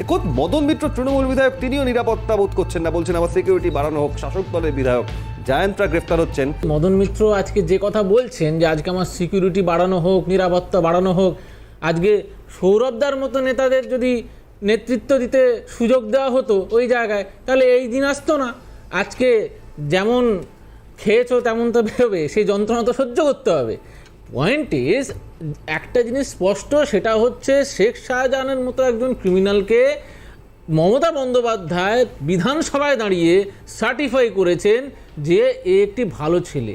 খোদ মদন মিত্র তৃণমূল বিধায়ক, তিনিও নিরাপত্তা বোধ করছেন না, বলছেন আমার সিকিউরিটি বাড়ানো হোক, শাসক দলের বিধায়ক জায়ান্টরা গ্রেফতার হচ্ছেন। মদন মিত্র আজকে যে কথা বলছেন যে আজকে আমার সিকিউরিটি বাড়ানো হোক, নিরাপত্তা বাড়ানো হোক, আজকে সৌরভদার মতো নেতাদের যদি নেতৃত্ব দিতে সুযোগ দেওয়া হতো ওই জায়গায়, তাহলে এই দিন আসতো না। আজকে যেমন খেয়েছো, তেমন তো বেরোবে, সেই যন্ত্রণা তো সহ্য করতে হবে। পয়েন্ট ইজ একটা জিনিস স্পষ্ট, সেটা হচ্ছে শেখ শাহজাহানের মতো একজন ক্রিমিনালকে মমতা বন্দ্যোপাধ্যায় বিধানসভায় দাঁড়িয়ে সার্টিফাই করেছেন যে এ একটি ভালো ছেলে।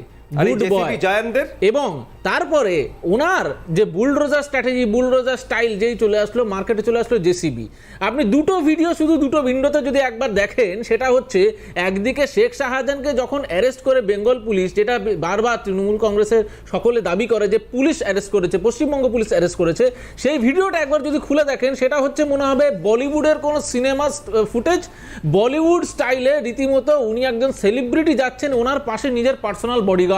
এবং তারপরে ওনার যে বুলডোজার স্ট্র্যাটেজি বুলডোজার স্টাইল যেই চলে আসলো মার্কেটে চলে আসলো জেসিবি আপনি দুটো ভিডিও শুধু দুটো উইন্ডোতে যদি একবার দেখেন সেটা হচ্ছে একদিকে শেখ শাহজাহানকে যখন অ্যারেস্ট করে বেঙ্গল পুলিশ যেটা বারবার তৃণমূল কংগ্রেসের সকলে দাবি করে যে পুলিশ অ্যারেস্ট করেছে পশ্চিমবঙ্গ পুলিশ অ্যারেস্ট করেছে সেই ভিডিওটা একবার যদি খুলে দেখেন সেটা হচ্ছে মনে হবে বলিউডের কোনো সিনেমা ফুটেজ বলিউড স্টাইলে রীতিমতো উনি একজন সেলিব্রিটি যাচ্ছেন ওনার পাশে নিজের পার্সোনাল বডিগার্ড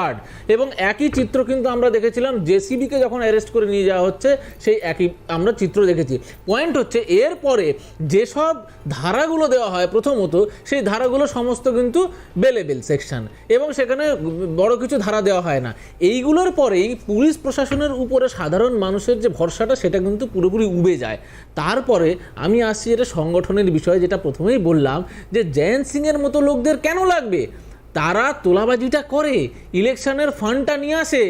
এবং একই চিত্র কিন্তু আমরা দেখেছিলাম, জেসিবিকে যখন অ্যারেস্ট করে নিয়ে যাওয়া হচ্ছে, সেই একই আমরা চিত্র দেখেছি। পয়েন্ট হচ্ছে এরপরে যেসব ধারাগুলো দেওয়া হয় প্রথমত, সেই ধারাগুলো সমস্ত কিন্তু বেলেবেল সেকশন এবং সেখানে বড় কিছু ধারা দেওয়া হয় না। এইগুলোর পরেই পুলিশ প্রশাসনের উপরে সাধারণ মানুষের যে ভরসাটা, সেটা কিন্তু পুরোপুরি উবে যায়। তারপরে আমি আসছি এটা সংগঠনের বিষয়ে, যেটা প্রথমেই বললাম, যে জয়ন্ত সিংয়ের মতো লোকদের কেন লাগবে? তারা তোলাবাজিটা করে ইলেকশনের ফান্ডটা নিয়ে আসে।